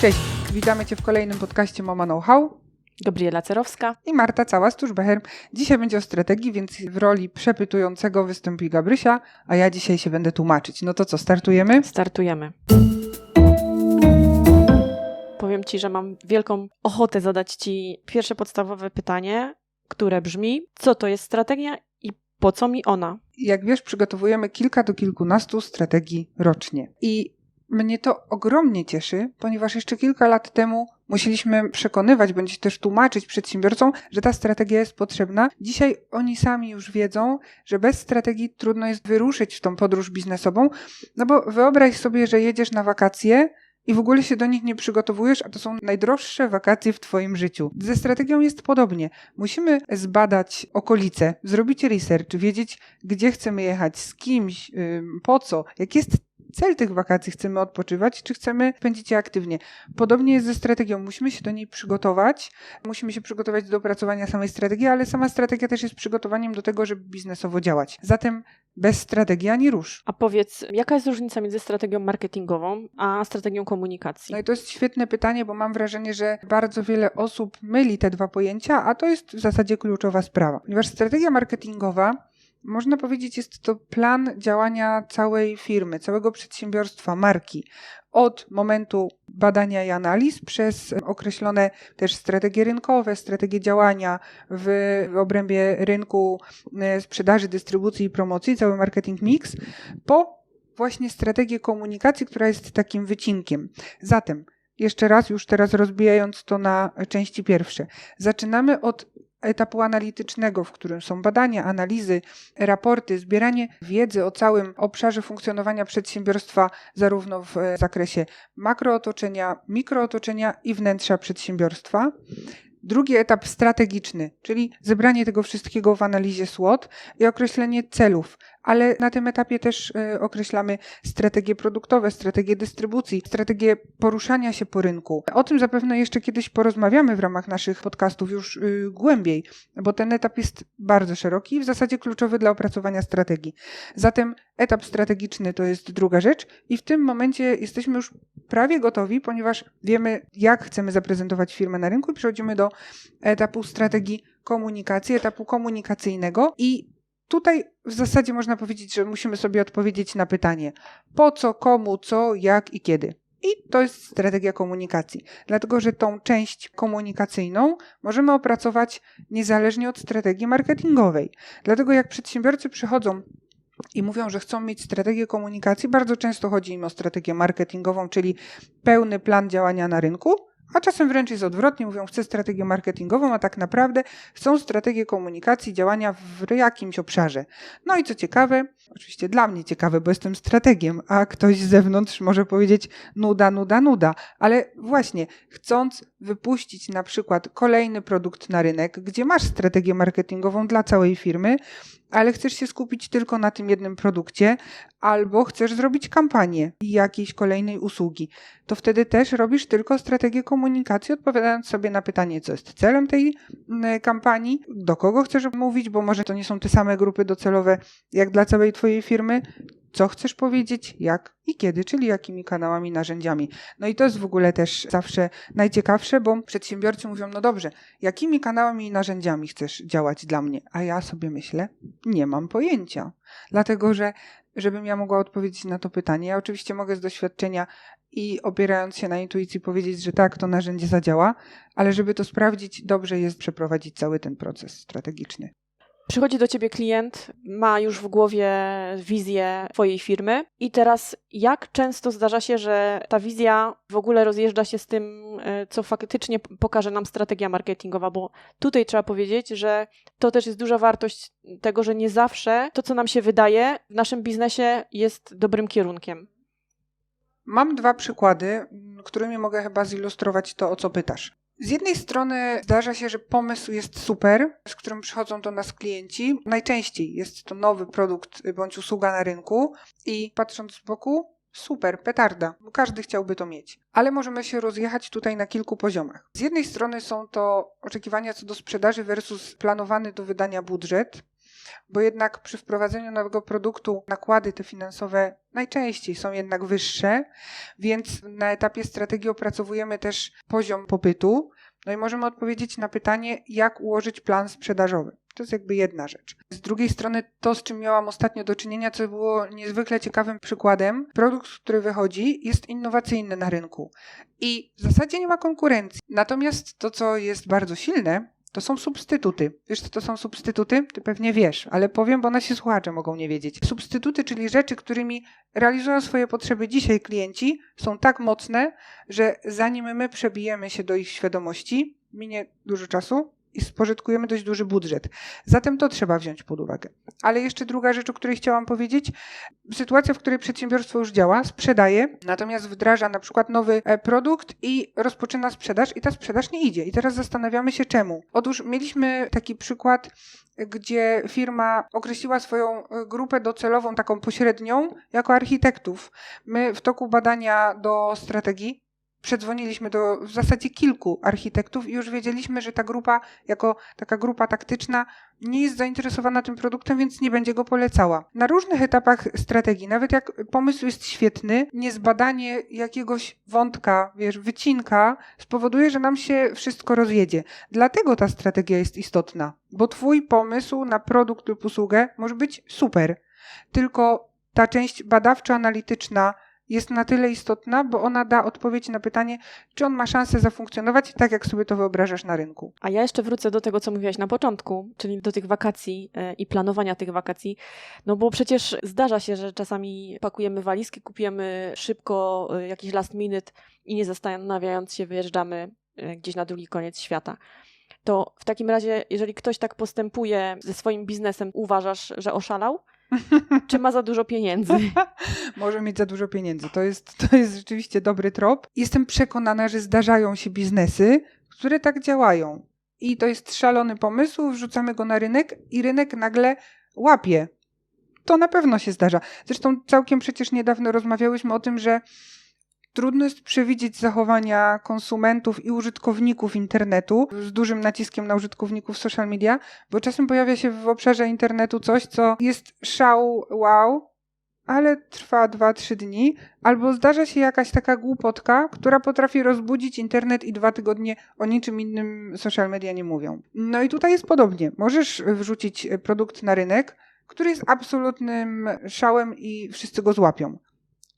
Cześć, witamy Cię w kolejnym podcaście Mama Know-how Gabriela Cerowska. i Marta Cała Stużbecher. Dzisiaj będzie o strategii, więc w roli przepytującego wystąpi Gabrysia, a ja dzisiaj się będę tłumaczyć. No to co, startujemy? Startujemy. Powiem Ci, że mam wielką ochotę zadać Ci pierwsze podstawowe pytanie, które brzmi: co to jest strategia i po co mi ona? Jak wiesz, przygotowujemy kilka do kilkunastu strategii rocznie. I mnie to ogromnie cieszy, ponieważ jeszcze kilka lat temu musieliśmy przekonywać, bądź też tłumaczyć przedsiębiorcom, że ta strategia jest potrzebna. Dzisiaj oni sami już wiedzą, że bez strategii trudno jest wyruszyć w tą podróż biznesową, no bo wyobraź sobie, że jedziesz na wakacje i w ogóle się do nich nie przygotowujesz, a to są najdroższe wakacje w Twoim życiu. Ze strategią jest podobnie. Musimy zbadać okolice, zrobić research, wiedzieć, gdzie chcemy jechać, z kimś, po co, jaki jest cel tych wakacji, chcemy odpoczywać, czy chcemy spędzić je aktywnie. Podobnie jest ze strategią. Musimy się do niej przygotować, musimy się przygotować do opracowania samej strategii, ale sama strategia też jest przygotowaniem do tego, żeby biznesowo działać. Zatem bez strategii ani rusz. A powiedz, jaka jest różnica między strategią marketingową a strategią komunikacji? No i to jest świetne pytanie, bo mam wrażenie, że bardzo wiele osób myli te dwa pojęcia, a to jest w zasadzie kluczowa sprawa. Ponieważ strategia marketingowa, można powiedzieć, jest to plan działania całej firmy, całego przedsiębiorstwa, marki. Od momentu badania i analiz przez określone też strategie rynkowe, strategie działania w, obrębie rynku e, sprzedaży, dystrybucji i promocji, cały marketing mix, po właśnie strategię komunikacji, która jest takim wycinkiem. Zatem, jeszcze raz, już teraz rozbijając to na części pierwsze. Zaczynamy od etapu analitycznego, w którym są badania, analizy, raporty, zbieranie wiedzy o całym obszarze funkcjonowania przedsiębiorstwa, zarówno w e, zakresie makrootoczenia, mikrootoczenia i wnętrza przedsiębiorstwa. Drugi etap strategiczny, czyli zebranie tego wszystkiego w analizie SWOT i określenie celów, ale na tym etapie też y, określamy strategie produktowe, strategie dystrybucji, strategie poruszania się po rynku. O tym zapewne jeszcze kiedyś porozmawiamy w ramach naszych podcastów już y, głębiej, bo ten etap jest bardzo szeroki i w zasadzie kluczowy dla opracowania strategii. Zatem etap strategiczny to jest druga rzecz i w tym momencie jesteśmy już prawie gotowi, ponieważ wiemy, jak chcemy zaprezentować firmę na rynku i przechodzimy do etapu strategii komunikacji, etapu komunikacyjnego i Tutaj w zasadzie można powiedzieć, że musimy sobie odpowiedzieć na pytanie po co, komu, co, jak i kiedy. I to jest strategia komunikacji, dlatego że tą część komunikacyjną możemy opracować niezależnie od strategii marketingowej. Dlatego jak przedsiębiorcy przychodzą i mówią, że chcą mieć strategię komunikacji, bardzo często chodzi im o strategię marketingową, czyli pełny plan działania na rynku, a czasem wręcz jest odwrotnie, mówią, chcę strategię marketingową, a tak naprawdę chcą strategię komunikacji, działania w jakimś obszarze. No i co ciekawe, oczywiście dla mnie ciekawe, bo jestem strategiem, a ktoś z zewnątrz może powiedzieć nuda, nuda, nuda, ale właśnie chcąc wypuścić na przykład kolejny produkt na rynek, gdzie masz strategię marketingową dla całej firmy, ale chcesz się skupić tylko na tym jednym produkcie, albo chcesz zrobić kampanię jakiejś kolejnej usługi, to wtedy też robisz tylko strategię komunikacji, odpowiadając sobie na pytanie, co jest celem tej mm, kampanii, do kogo chcesz mówić, bo może to nie są te same grupy docelowe jak dla całej Twojej firmy, co chcesz powiedzieć, jak i kiedy, czyli jakimi kanałami, narzędziami. No i to jest w ogóle też zawsze najciekawsze, bo przedsiębiorcy mówią, no dobrze, jakimi kanałami i narzędziami chcesz działać dla mnie? A ja sobie myślę, nie mam pojęcia. Dlatego, że żebym ja mogła odpowiedzieć na to pytanie, ja oczywiście mogę z doświadczenia i opierając się na intuicji powiedzieć, że tak, to narzędzie zadziała, ale żeby to sprawdzić, dobrze jest przeprowadzić cały ten proces strategiczny. Przychodzi do ciebie klient, ma już w głowie wizję twojej firmy i teraz jak często zdarza się, że ta wizja w ogóle rozjeżdża się z tym, e, co faktycznie pokaże nam strategia marketingowa, bo tutaj trzeba powiedzieć, że to też jest duża wartość tego, że nie zawsze to, co nam się wydaje w naszym biznesie jest dobrym kierunkiem. Mam dwa przykłady, którymi mogę chyba zilustrować to, o co pytasz. Z jednej strony zdarza się, że pomysł jest super, z którym przychodzą do nas klienci. Najczęściej jest to nowy produkt bądź usługa na rynku i patrząc z boku, super, petarda, każdy chciałby to mieć. Ale możemy się rozjechać tutaj na kilku poziomach. Z jednej strony są to oczekiwania co do sprzedaży versus planowany do wydania budżet. Bo jednak przy wprowadzeniu nowego produktu nakłady te finansowe najczęściej są jednak wyższe, więc na etapie strategii opracowujemy też poziom popytu. No i możemy odpowiedzieć na pytanie, jak ułożyć plan sprzedażowy. To jest jakby jedna rzecz. Z drugiej strony to, z czym miałam ostatnio do czynienia, co było niezwykle ciekawym przykładem, produkt, który wychodzi, jest innowacyjny na rynku i w zasadzie nie ma konkurencji. Natomiast to, co jest bardzo silne, to są substytuty. Wiesz, co to są substytuty? Ty pewnie wiesz, ale powiem, bo nasi słuchacze mogą nie wiedzieć. Substytuty, czyli rzeczy, którymi realizują swoje potrzeby dzisiaj klienci, są tak mocne, że zanim my przebijemy się do ich świadomości, minie dużo czasu, i spożytkujemy dość duży budżet. Zatem to trzeba wziąć pod uwagę. Ale jeszcze druga rzecz, o której chciałam powiedzieć, sytuacja, w której przedsiębiorstwo już działa, sprzedaje, natomiast wdraża na przykład nowy e, produkt i rozpoczyna sprzedaż i ta sprzedaż nie idzie. I teraz zastanawiamy się czemu. Otóż mieliśmy taki przykład, gdzie firma określiła swoją e, grupę docelową, taką pośrednią, jako architektów. My w toku badania do strategii przedzwoniliśmy do w zasadzie kilku architektów i już wiedzieliśmy, że ta grupa, jako taka grupa taktyczna, nie jest zainteresowana tym produktem, więc nie będzie go polecała. Na różnych etapach strategii, nawet jak pomysł jest świetny, niezbadanie jakiegoś wątka, wiesz, wycinka spowoduje, że nam się wszystko rozjedzie. Dlatego ta strategia jest istotna, bo twój pomysł na produkt lub usługę może być super, tylko ta część badawczo-analityczna, jest na tyle istotna, bo ona da odpowiedź na pytanie, czy on ma szansę zafunkcjonować tak, jak sobie to wyobrażasz na rynku. A ja jeszcze wrócę do tego, co mówiłaś na początku, czyli do tych wakacji e, i planowania tych wakacji. No bo przecież zdarza się, że czasami pakujemy walizki, kupujemy szybko e, jakiś last minute i nie zastanawiając się wyjeżdżamy e, gdzieś na drugi koniec świata. To w takim razie, jeżeli ktoś tak postępuje ze swoim biznesem, uważasz, że oszalał? Czy ma za dużo pieniędzy? Może mieć za dużo pieniędzy. To jest, to jest rzeczywiście dobry trop. Jestem przekonana, że zdarzają się biznesy, które tak działają. I to jest szalony pomysł, wrzucamy go na rynek i rynek nagle łapie. To na pewno się zdarza. Zresztą całkiem przecież niedawno rozmawiałyśmy o tym, że Trudno jest przewidzieć zachowania konsumentów i użytkowników internetu z dużym naciskiem na użytkowników social media, bo czasem pojawia się w obszarze internetu coś, co jest szał wow, ale trwa 2-3 dni, albo zdarza się jakaś taka głupotka, która potrafi rozbudzić internet i dwa tygodnie o niczym innym social media nie mówią. No i tutaj jest podobnie. Możesz wrzucić produkt na rynek, który jest absolutnym szałem i wszyscy go złapią.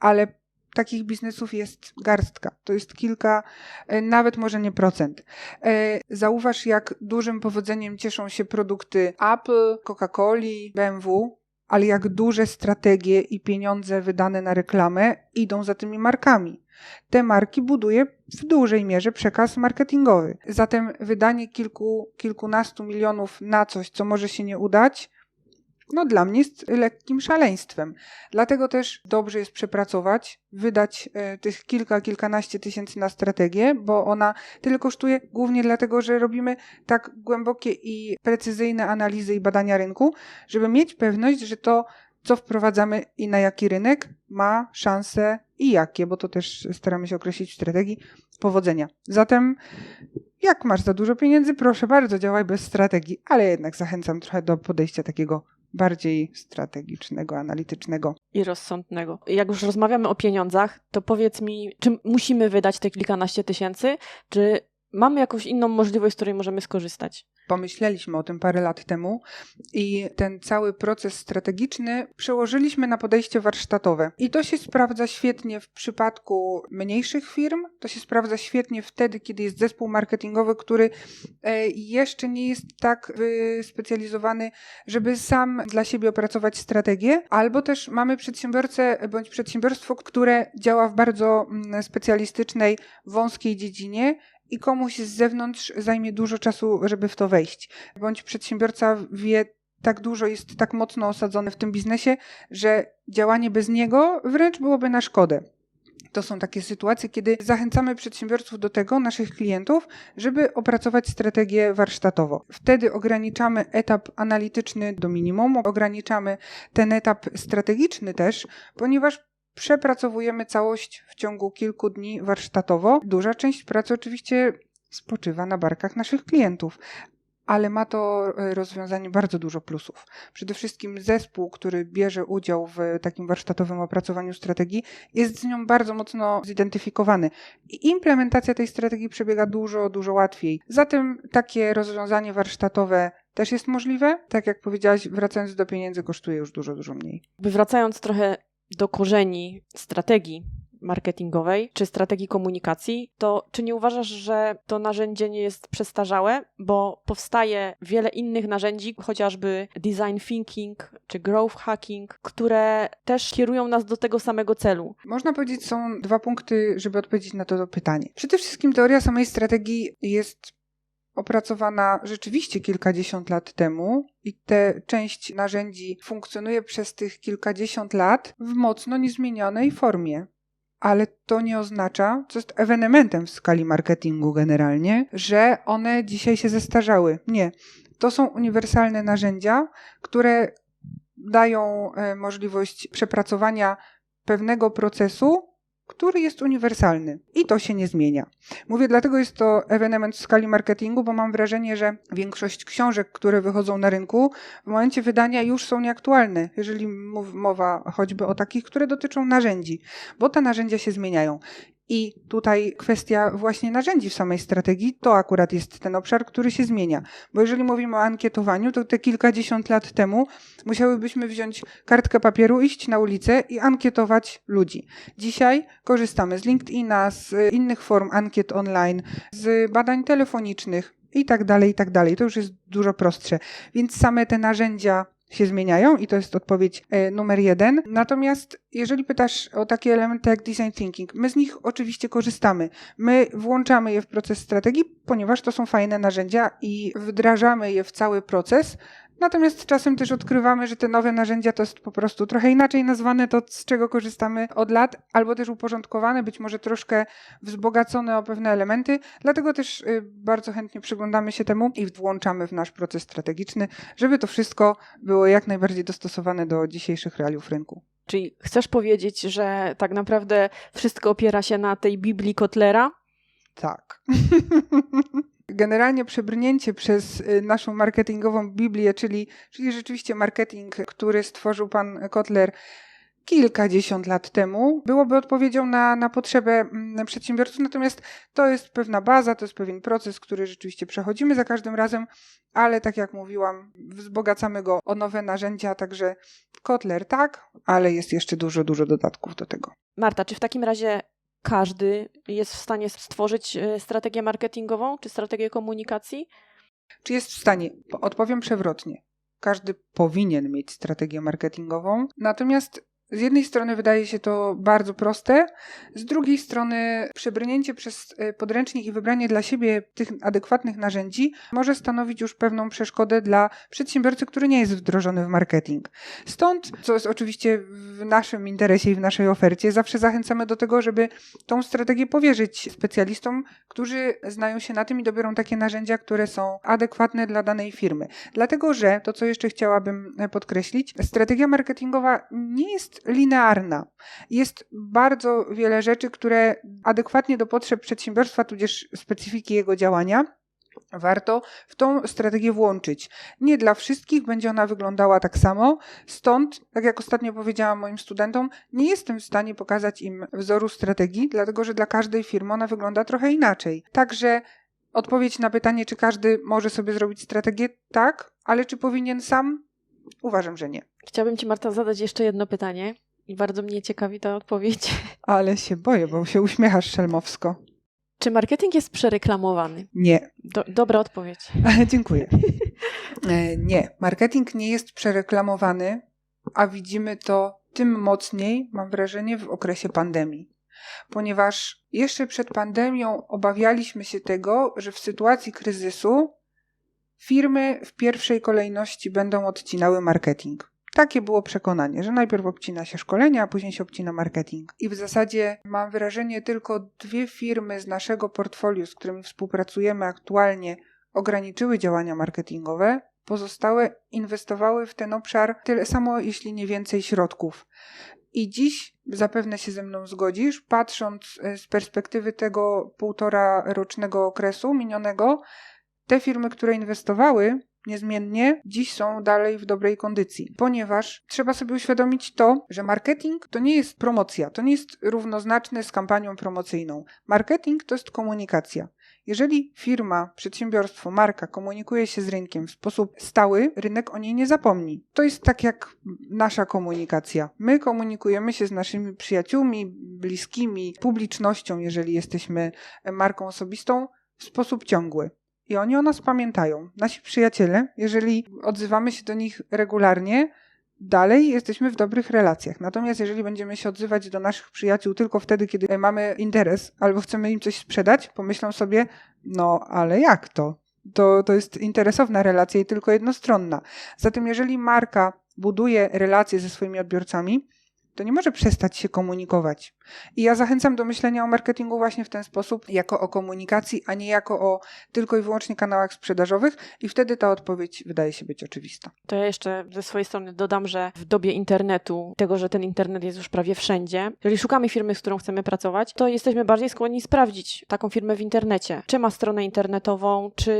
Ale takich biznesów jest garstka. To jest kilka, e, nawet może nie procent. E, zauważ, jak dużym powodzeniem cieszą się produkty Apple, Coca-Coli, BMW, ale jak duże strategie i pieniądze wydane na reklamę idą za tymi markami. Te marki buduje w dużej mierze przekaz marketingowy. Zatem wydanie kilku, kilkunastu milionów na coś, co może się nie udać, no dla mnie jest lekkim szaleństwem. Dlatego też dobrze jest przepracować, wydać e, tych kilka, kilkanaście tysięcy na strategię, bo ona tyle kosztuje głównie dlatego, że robimy tak głębokie i precyzyjne analizy i badania rynku, żeby mieć pewność, że to, co wprowadzamy i na jaki rynek ma szanse i jakie, bo to też staramy się określić w strategii powodzenia. Zatem jak masz za dużo pieniędzy, proszę bardzo, działaj bez strategii, ale jednak zachęcam trochę do podejścia takiego bardziej strategicznego, analitycznego. I rozsądnego. Jak już rozmawiamy o pieniądzach, to powiedz mi, czy musimy wydać te kilkanaście tysięcy, czy mamy jakąś inną możliwość, z której możemy skorzystać? Pomyśleliśmy o tym parę lat temu i ten cały proces strategiczny przełożyliśmy na podejście warsztatowe. I to się sprawdza świetnie w przypadku mniejszych firm, to się sprawdza świetnie wtedy, kiedy jest zespół marketingowy, który e, jeszcze nie jest tak wyspecjalizowany, żeby sam dla siebie opracować strategię, albo też mamy przedsiębiorcę bądź przedsiębiorstwo, które działa w bardzo mm, specjalistycznej, wąskiej dziedzinie i komuś z zewnątrz zajmie dużo czasu, żeby w to wejść. Bądź przedsiębiorca wie tak dużo, jest tak mocno osadzony w tym biznesie, że działanie bez niego wręcz byłoby na szkodę. To są takie sytuacje, kiedy zachęcamy przedsiębiorców do tego, naszych klientów, żeby opracować strategię warsztatowo. Wtedy ograniczamy etap analityczny do minimum, ograniczamy ten etap strategiczny też, ponieważ Przepracowujemy całość w ciągu kilku dni warsztatowo. Duża część pracy oczywiście spoczywa na barkach naszych klientów. ale ma to e, rozwiązanie bardzo dużo plusów. Przede wszystkim zespół, który bierze udział w takim warsztatowym opracowaniu strategii, jest z nią bardzo mocno zidentyfikowany. I implementacja tej strategii przebiega dużo, dużo łatwiej. Zatem takie rozwiązanie warsztatowe też jest możliwe. Tak jak powiedziałaś, wracając do pieniędzy, kosztuje już dużo, dużo mniej. Wracając trochę do korzeni strategii marketingowej czy strategii komunikacji, to czy nie uważasz, że to narzędzie nie jest przestarzałe, bo powstaje wiele innych narzędzi, chociażby design thinking czy growth hacking, które też kierują nas do tego samego celu? Można powiedzieć, są dwa punkty, żeby odpowiedzieć na to pytanie. Przede wszystkim teoria samej strategii jest opracowana rzeczywiście kilkadziesiąt lat temu i te część narzędzi funkcjonuje przez tych kilkadziesiąt lat w mocno niezmienionej formie. Ale to nie oznacza, co jest ewenementem w skali marketingu generalnie, że one dzisiaj się zestarzały. Nie. To są uniwersalne narzędzia, które dają e, możliwość przepracowania pewnego procesu który jest uniwersalny i to się nie zmienia. Mówię, dlatego jest to ewenement w skali marketingu, bo mam wrażenie, że większość książek, które wychodzą na rynku, w momencie wydania już są nieaktualne, jeżeli mowa choćby o takich, które dotyczą narzędzi, bo te narzędzia się zmieniają. I tutaj kwestia właśnie narzędzi w samej strategii to akurat jest ten obszar, który się zmienia. Bo jeżeli mówimy o ankietowaniu, to te kilkadziesiąt lat temu musiałybyśmy wziąć kartkę papieru, iść na ulicę i ankietować ludzi. Dzisiaj korzystamy z LinkedIna, z innych form ankiet online, z badań telefonicznych i tak dalej, i tak dalej. To już jest dużo prostsze. Więc same te narzędzia się zmieniają i to jest odpowiedź e, numer jeden. Natomiast jeżeli pytasz o takie elementy jak design thinking, my z nich oczywiście korzystamy. My włączamy je w proces strategii, ponieważ to są fajne narzędzia i wdrażamy je w cały proces, Natomiast czasem też odkrywamy, że te nowe narzędzia to jest po prostu trochę inaczej nazwane to, z czego korzystamy od lat, albo też uporządkowane, być może troszkę wzbogacone o pewne elementy. Dlatego też y, bardzo chętnie przyglądamy się temu i włączamy w nasz proces strategiczny, żeby to wszystko było jak najbardziej dostosowane do dzisiejszych realiów rynku. Czyli chcesz powiedzieć, że tak naprawdę wszystko opiera się na tej Biblii Kotlera? Tak. generalnie przebrnięcie przez y, naszą marketingową Biblię, czyli, czyli rzeczywiście marketing, który stworzył pan Kotler kilkadziesiąt lat temu, byłoby odpowiedzią na, na potrzebę mm, przedsiębiorców, natomiast to jest pewna baza, to jest pewien proces, który rzeczywiście przechodzimy za każdym razem, ale tak jak mówiłam, wzbogacamy go o nowe narzędzia, także Kotler tak, ale jest jeszcze dużo, dużo dodatków do tego. Marta, czy w takim razie każdy jest w stanie stworzyć e, strategię marketingową czy strategię komunikacji? Czy jest w stanie? Odpowiem przewrotnie. Każdy powinien mieć strategię marketingową, natomiast z jednej strony wydaje się to bardzo proste, z drugiej strony przebrnięcie przez e, podręcznik i wybranie dla siebie tych adekwatnych narzędzi może stanowić już pewną przeszkodę dla przedsiębiorcy, który nie jest wdrożony w marketing. Stąd, co jest oczywiście w naszym interesie i w naszej ofercie, zawsze zachęcamy do tego, żeby tą strategię powierzyć specjalistom, którzy znają się na tym i dobiorą takie narzędzia, które są adekwatne dla danej firmy. Dlatego, że to, co jeszcze chciałabym e, podkreślić, strategia marketingowa nie jest linearna. Jest bardzo wiele rzeczy, które adekwatnie do potrzeb przedsiębiorstwa, tudzież specyfiki jego działania, warto w tą strategię włączyć. Nie dla wszystkich będzie ona wyglądała tak samo, stąd, tak jak ostatnio powiedziałam moim studentom, nie jestem w stanie pokazać im wzoru strategii, dlatego że dla każdej firmy ona wygląda trochę inaczej. Także odpowiedź na pytanie, czy każdy może sobie zrobić strategię, tak, ale czy powinien sam? Uważam, że nie. Chciałabym Ci, Marta, zadać jeszcze jedno pytanie. I bardzo mnie ciekawi ta odpowiedź. Ale się boję, bo się uśmiechasz szelmowsko. Czy marketing jest przereklamowany? Nie. Do, dobra odpowiedź. Dziękuję. E, nie, marketing nie jest przereklamowany, a widzimy to tym mocniej, mam wrażenie, w okresie pandemii. Ponieważ jeszcze przed pandemią obawialiśmy się tego, że w sytuacji kryzysu firmy w pierwszej kolejności będą odcinały marketing. Takie było przekonanie, że najpierw obcina się szkolenia, a później się obcina marketing. I w zasadzie mam wrażenie, tylko dwie firmy z naszego portfolio, z którymi współpracujemy aktualnie, ograniczyły działania marketingowe. Pozostałe inwestowały w ten obszar tyle samo, jeśli nie więcej środków. I dziś zapewne się ze mną zgodzisz, patrząc e, z perspektywy tego półtora rocznego okresu minionego, te firmy, które inwestowały niezmiennie, dziś są dalej w dobrej kondycji, ponieważ trzeba sobie uświadomić to, że marketing to nie jest promocja, to nie jest równoznaczne z kampanią promocyjną. Marketing to jest komunikacja. Jeżeli firma, przedsiębiorstwo, marka komunikuje się z rynkiem w sposób stały, rynek o niej nie zapomni. To jest tak jak nasza komunikacja. My komunikujemy się z naszymi przyjaciółmi, bliskimi, publicznością, jeżeli jesteśmy marką osobistą, w sposób ciągły. I oni o nas pamiętają. Nasi przyjaciele, jeżeli odzywamy się do nich regularnie, dalej jesteśmy w dobrych relacjach. Natomiast jeżeli będziemy się odzywać do naszych przyjaciół tylko wtedy, kiedy mamy interes albo chcemy im coś sprzedać, pomyślą sobie, no ale jak to? To, to jest interesowna relacja i tylko jednostronna. Zatem jeżeli marka buduje relacje ze swoimi odbiorcami, to nie może przestać się komunikować. I ja zachęcam do myślenia o marketingu właśnie w ten sposób, jako o komunikacji, a nie jako o tylko i wyłącznie kanałach sprzedażowych, i wtedy ta odpowiedź wydaje się być oczywista. To ja jeszcze ze swojej strony dodam, że w dobie internetu, tego, że ten internet jest już prawie wszędzie, jeżeli szukamy firmy, z którą chcemy pracować, to jesteśmy bardziej skłonni sprawdzić taką firmę w internecie. Czy ma stronę internetową, czy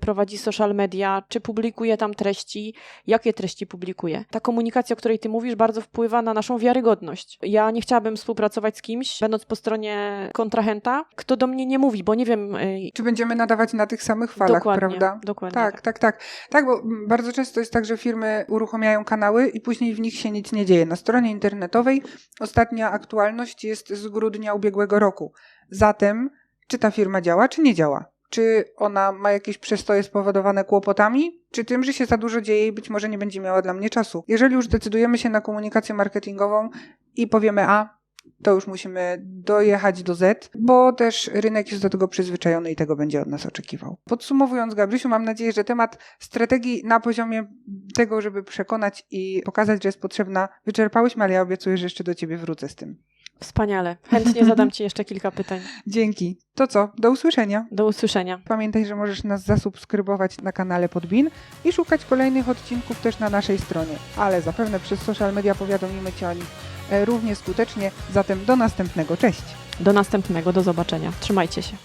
prowadzi social media, czy publikuje tam treści, jakie treści publikuje. Ta komunikacja, o której ty mówisz, bardzo wpływa na naszą wiarygodność. Ja nie chciałabym współpracować z kimś, będąc po stronie kontrahenta, kto do mnie nie mówi, bo nie wiem. y, Czy będziemy nadawać na tych samych falach, dokładnie, prawda? Dokładnie. Tak, tak, tak. Tak, bo mm, bardzo często jest tak, że firmy uruchamiają kanały i później w nich się nic nie dzieje. Na stronie internetowej ostatnia aktualność jest z grudnia ubiegłego roku. Zatem, czy ta firma działa, czy nie działa? Czy ona ma jakieś przestoje spowodowane kłopotami, czy tym, że się za dużo dzieje i być może nie będzie miała dla mnie czasu? Jeżeli już decydujemy się na komunikację marketingową i powiemy A, to już musimy dojechać do Z, bo też rynek jest do tego przyzwyczajony i tego będzie od nas oczekiwał. Podsumowując, Gabrysiu, mam nadzieję, że temat strategii na poziomie tego, żeby przekonać i pokazać, że jest potrzebna, wyczerpałyśmy, ale ja obiecuję, że jeszcze do Ciebie wrócę z tym. Wspaniale. Chętnie zadam Ci jeszcze kilka pytań. Dzięki. To co? Do usłyszenia. Do usłyszenia. Pamiętaj, że możesz nas zasubskrybować na kanale Podbin i szukać kolejnych odcinków też na naszej stronie, ale zapewne przez social media powiadomimy Cię o nich e, równie skutecznie. Zatem do następnego. Cześć! Do następnego. Do zobaczenia. Trzymajcie się.